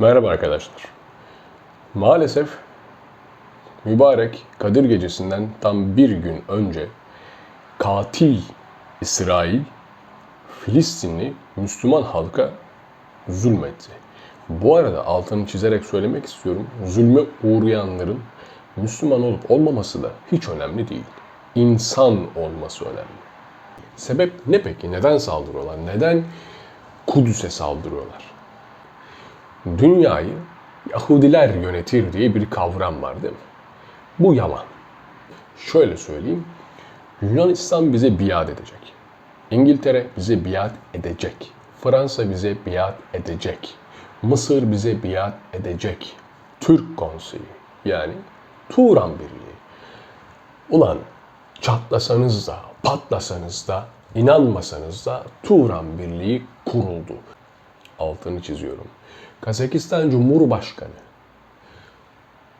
Merhaba arkadaşlar. Maalesef mübarek Kadir Gecesi'nden tam bir gün önce katil İsrail Filistinli Müslüman halka zulmetti. Bu arada altını çizerek söylemek istiyorum. Zulme uğrayanların Müslüman olup olmaması da hiç önemli değil. İnsan olması önemli. Sebep ne peki? Neden saldırıyorlar? Neden Kudüs'e saldırıyorlar? Dünyayı Yahudiler yönetir diye bir kavram var değil mi? Bu yalan. Şöyle söyleyeyim. Yunanistan bize biat edecek. İngiltere bize biat edecek. Fransa bize biat edecek. Mısır bize biat edecek. Türk konseyi yani Turan Birliği. Ulan çatlasanız da, patlasanız da, inanmasanız da Turan Birliği kuruldu. Altını çiziyorum. Kazakistan Cumhurbaşkanı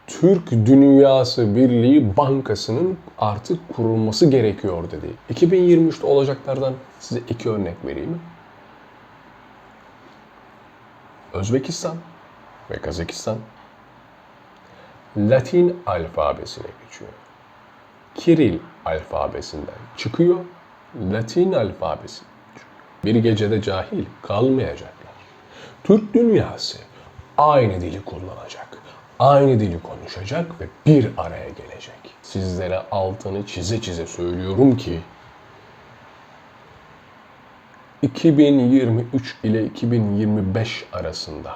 Türk Dünyası Birliği Bankası'nın artık kurulması gerekiyor dedi. 2023'te olacaklardan size iki örnek vereyim. Özbekistan ve Kazakistan Latin alfabesine geçiyor. Kiril alfabesinden çıkıyor, Latin alfabesine. Bir gecede cahil kalmayacaklar. Türk dünyası aynı dili kullanacak. Aynı dili konuşacak ve bir araya gelecek. Sizlere altını çize çize söylüyorum ki 2023 ile 2025 arasında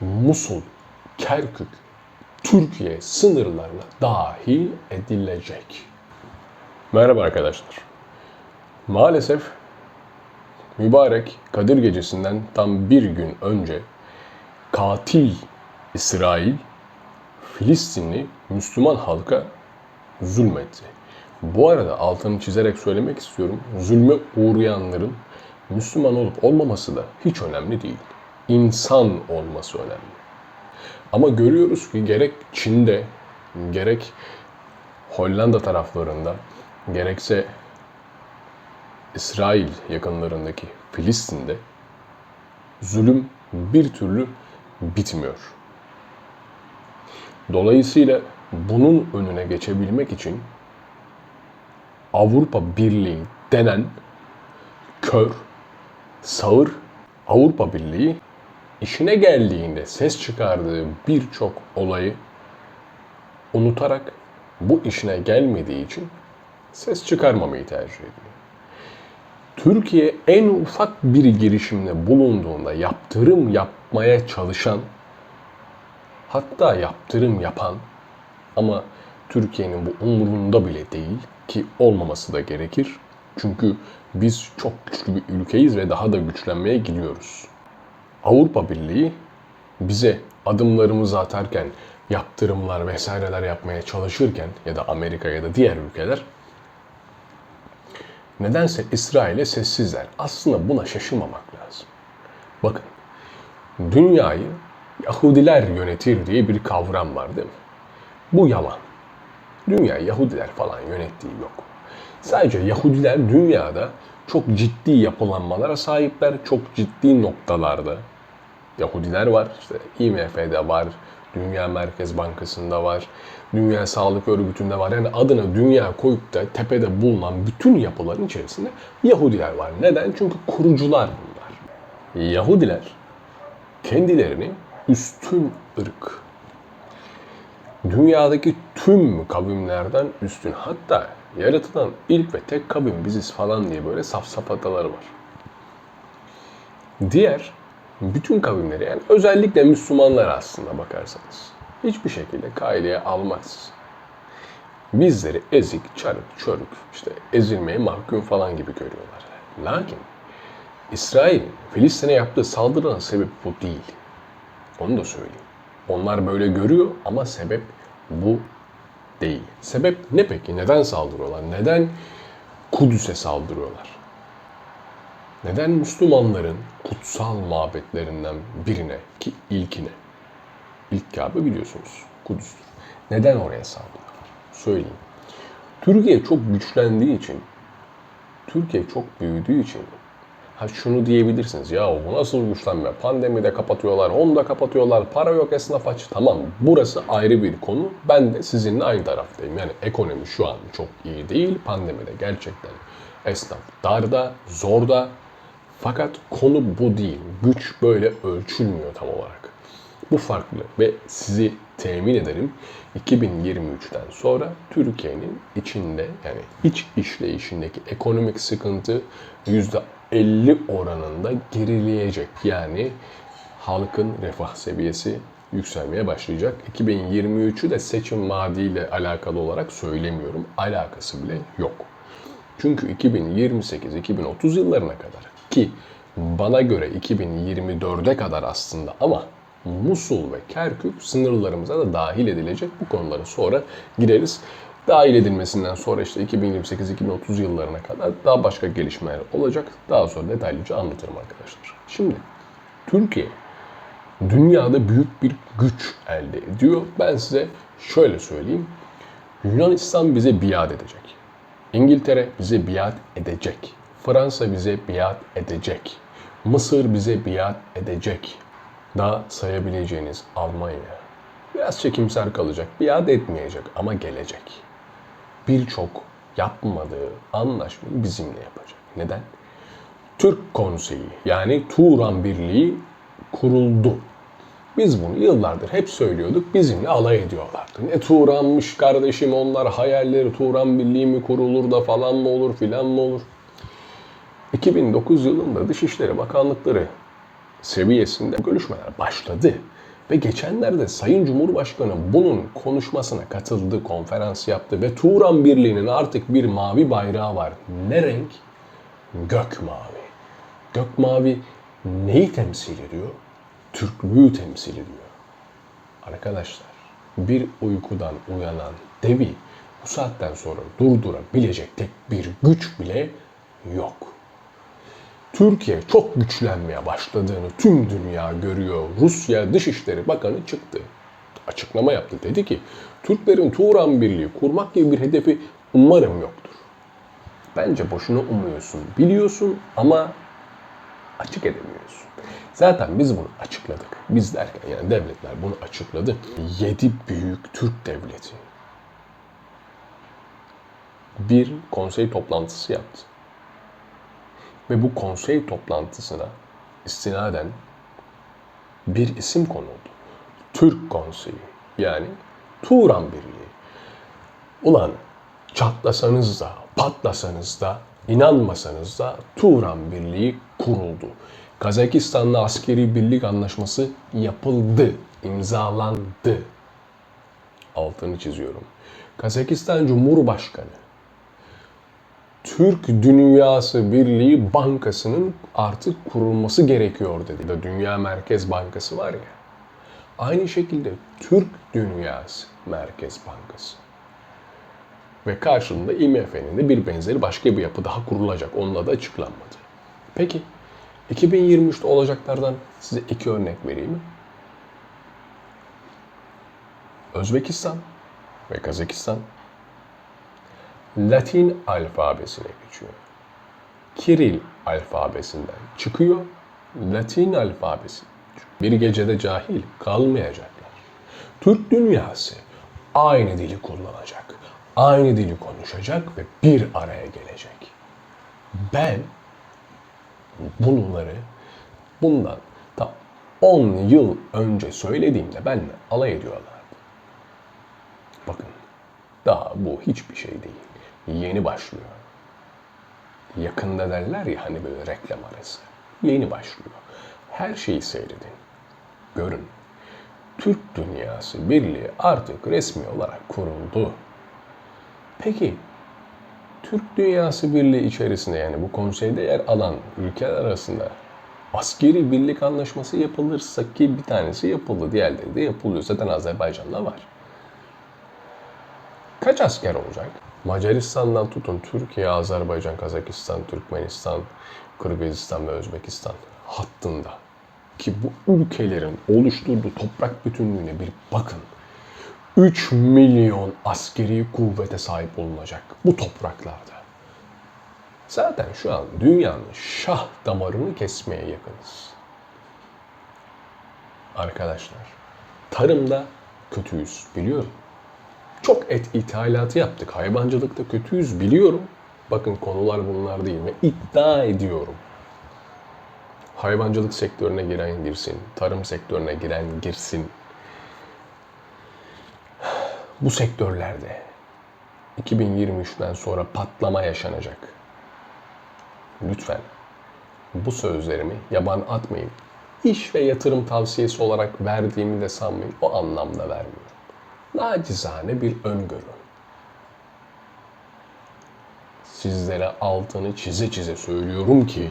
Musul, Kerkük, Türkiye sınırlarına dahil edilecek. Merhaba arkadaşlar. Maalesef mübarek Kadir Gecesi'nden tam bir gün önce katil İsrail Filistinli Müslüman halka zulmetti. Bu arada altını çizerek söylemek istiyorum. Zulme uğrayanların Müslüman olup olmaması da hiç önemli değil. İnsan olması önemli. Ama görüyoruz ki gerek Çin'de, gerek Hollanda taraflarında, gerekse İsrail yakınlarındaki Filistin'de zulüm bir türlü bitmiyor. Dolayısıyla bunun önüne geçebilmek için Avrupa Birliği denen kör, sağır Avrupa Birliği işine geldiğinde ses çıkardığı birçok olayı unutarak bu işine gelmediği için ses çıkarmamayı tercih ediyor. Türkiye en ufak bir girişimde bulunduğunda yaptırım yapmaya çalışan, hatta yaptırım yapan ama Türkiye'nin bu umurunda bile değil ki olmaması da gerekir. Çünkü biz çok güçlü bir ülkeyiz ve daha da güçlenmeye gidiyoruz. Avrupa Birliği bize adımlarımızı atarken, yaptırımlar vesaireler yapmaya çalışırken ya da Amerika ya da diğer ülkeler nedense İsrail'e sessizler. Aslında buna şaşırmamak lazım. Bakın, dünyayı Yahudiler yönetir diye bir kavram var değil mi? Bu yalan. Dünya Yahudiler falan yönettiği yok. Sadece Yahudiler dünyada çok ciddi yapılanmalara sahipler, çok ciddi noktalarda Yahudiler var. İşte IMF'de var, Dünya Merkez Bankası'nda var, Dünya Sağlık Örgütü'nde var. Yani adına dünya koyup da tepede bulunan bütün yapıların içerisinde Yahudiler var. Neden? Çünkü kurucular bunlar. Yahudiler kendilerini üstün ırk, dünyadaki tüm kavimlerden üstün hatta yaratılan ilk ve tek kavim biziz falan diye böyle safsafataları var. Diğer bütün kavimleri yani özellikle Müslümanlar aslında bakarsanız hiçbir şekilde kaideye almaz. Bizleri ezik, çarık, çörük, işte ezilmeye mahkum falan gibi görüyorlar. Lakin İsrail'in Filistin'e yaptığı saldırının sebebi bu değil. Onu da söyleyeyim. Onlar böyle görüyor ama sebep bu değil. Sebep ne peki? Neden saldırıyorlar? Neden Kudüs'e saldırıyorlar? Neden Müslümanların kutsal mabetlerinden birine ki ilkine, ilk Kabe biliyorsunuz Kudüs'tür. Neden oraya saldırıyorlar? Söyleyeyim. Türkiye çok güçlendiği için, Türkiye çok büyüdüğü için Ha şunu diyebilirsiniz ya bu nasıl güçlenme? Pandemide kapatıyorlar, onu da kapatıyorlar, para yok esnaf aç. Tamam burası ayrı bir konu. Ben de sizinle aynı taraftayım. Yani ekonomi şu an çok iyi değil. Pandemide gerçekten esnaf darda, zorda. Fakat konu bu değil. Güç böyle ölçülmüyor tam olarak. Bu farklı ve sizi temin ederim 2023'ten sonra Türkiye'nin içinde yani iç işleyişindeki ekonomik sıkıntı %50 oranında gerileyecek. Yani halkın refah seviyesi yükselmeye başlayacak. 2023'ü de seçim vaadiyle alakalı olarak söylemiyorum. Alakası bile yok. Çünkü 2028-2030 yıllarına kadar ki bana göre 2024'e kadar aslında ama Musul ve Kerkük sınırlarımıza da dahil edilecek. Bu konulara sonra gireriz. Dahil edilmesinden sonra işte 2028-2030 yıllarına kadar daha başka gelişmeler olacak. Daha sonra detaylıca anlatırım arkadaşlar. Şimdi Türkiye dünyada büyük bir güç elde ediyor. Ben size şöyle söyleyeyim. Yunanistan bize biat edecek. İngiltere bize biat edecek. Fransa bize biat edecek. Mısır bize biat edecek. Daha sayabileceğiniz Almanya. Biraz çekimser kalacak. Biat etmeyecek ama gelecek. Birçok yapmadığı anlaşmayı bizimle yapacak. Neden? Türk Konseyi yani Turan Birliği kuruldu. Biz bunu yıllardır hep söylüyorduk. Bizimle alay ediyorlardı. Ne Turan'mış kardeşim onlar hayalleri Turan Birliği mi kurulur da falan mı olur filan mı olur. 2009 yılında Dışişleri Bakanlıkları seviyesinde görüşmeler başladı. Ve geçenlerde Sayın Cumhurbaşkanı bunun konuşmasına katıldı, konferans yaptı ve Turan Birliği'nin artık bir mavi bayrağı var. Ne renk? Gök mavi. Gök mavi neyi temsil ediyor? Türklüğü temsil ediyor. Arkadaşlar bir uykudan uyanan devi bu saatten sonra durdurabilecek tek bir güç bile yok. Türkiye çok güçlenmeye başladığını tüm dünya görüyor. Rusya Dışişleri Bakanı çıktı. Açıklama yaptı. Dedi ki Türklerin Turan Birliği kurmak gibi bir hedefi umarım yoktur. Bence boşuna umuyorsun. Biliyorsun ama açık edemiyorsun. Zaten biz bunu açıkladık. Biz derken yani devletler bunu açıkladı. Yedi büyük Türk devleti bir konsey toplantısı yaptı. Ve bu konsey toplantısına istinaden bir isim konuldu. Türk Konseyi yani Turan Birliği. Ulan çatlasanız da, patlasanız da, inanmasanız da Turan Birliği kuruldu. Kazakistan'la askeri birlik anlaşması yapıldı, imzalandı. Altını çiziyorum. Kazakistan Cumhurbaşkanı Türk Dünyası Birliği Bankası'nın artık kurulması gerekiyor dedi. Dünya Merkez Bankası var ya. Aynı şekilde Türk Dünyası Merkez Bankası. Ve karşılığında IMF'nin de bir benzeri başka bir yapı daha kurulacak. Onunla da açıklanmadı. Peki 2023'te olacaklardan size iki örnek vereyim mi? Özbekistan ve Kazakistan Latin alfabesine geçiyor. Kiril alfabesinden çıkıyor, Latin alfabesi. Bir gecede cahil kalmayacaklar. Türk dünyası aynı dili kullanacak, aynı dili konuşacak ve bir araya gelecek. Ben bunları bundan ta 10 yıl önce söylediğimde benimle alay ediyorlardı. Bakın daha bu hiçbir şey değil. Yeni başlıyor. Yakında derler ya hani böyle reklam arası. Yeni başlıyor. Her şeyi seyredin. Görün. Türk Dünyası Birliği artık resmi olarak kuruldu. Peki Türk Dünyası Birliği içerisinde yani bu konseyde yer alan ülkeler arasında askeri birlik anlaşması yapılırsa ki bir tanesi yapıldı, diğerleri de yapılıyor. Zaten Azerbaycan'da var. Kaç asker olacak? Macaristan'dan tutun Türkiye, Azerbaycan, Kazakistan, Türkmenistan, Kırgızistan ve Özbekistan hattında ki bu ülkelerin oluşturduğu toprak bütünlüğüne bir bakın. 3 milyon askeri kuvvete sahip olunacak bu topraklarda. Zaten şu an dünyanın şah damarını kesmeye yakınız. Arkadaşlar, tarımda kötüyüz biliyorum. Çok et ithalatı yaptık. Hayvancılıkta kötüyüz biliyorum. Bakın konular bunlar değil ve iddia ediyorum. Hayvancılık sektörüne giren girsin, tarım sektörüne giren girsin. Bu sektörlerde 2023'ten sonra patlama yaşanacak. Lütfen bu sözlerimi yaban atmayın. İş ve yatırım tavsiyesi olarak verdiğimi de sanmayın. O anlamda vermiyorum. Nacizane bir öngörü. Sizlere altını çize çize söylüyorum ki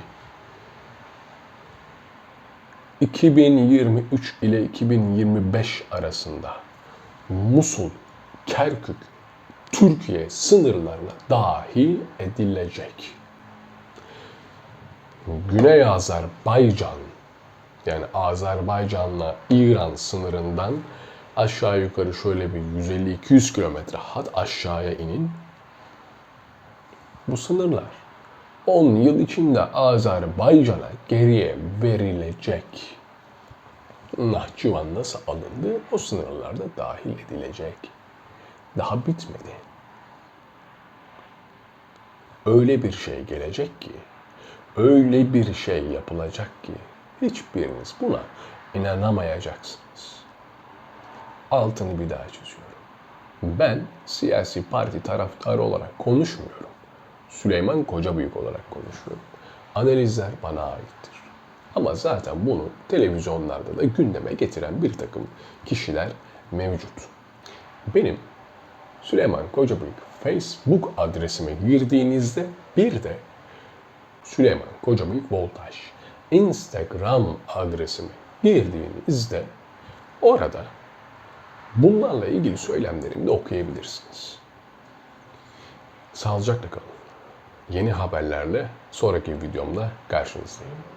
2023 ile 2025 arasında Musul, Kerkük, Türkiye sınırlarına dahil edilecek. Güney Azerbaycan yani Azerbaycan'la İran sınırından aşağı yukarı şöyle bir 150-200 kilometre hat aşağıya inin. Bu sınırlar 10 yıl içinde Azerbaycan'a geriye verilecek. Nahçıvan nasıl alındı? O sınırlarda dahil edilecek. Daha bitmedi. Öyle bir şey gelecek ki, öyle bir şey yapılacak ki hiçbiriniz buna inanamayacaksınız. Altını bir daha çiziyorum. Ben siyasi parti taraftarı olarak konuşmuyorum. Süleyman Kocabıyık olarak konuşuyorum. Analizler bana aittir. Ama zaten bunu televizyonlarda da gündeme getiren bir takım kişiler mevcut. Benim Süleyman Kocabıyık Facebook adresime girdiğinizde bir de Süleyman Kocabıyık Voltaj Instagram adresime girdiğinizde orada bunlarla ilgili söylemlerimi de okuyabilirsiniz. Sağlıcakla kalın. Yeni haberlerle sonraki videomda karşınızdayım.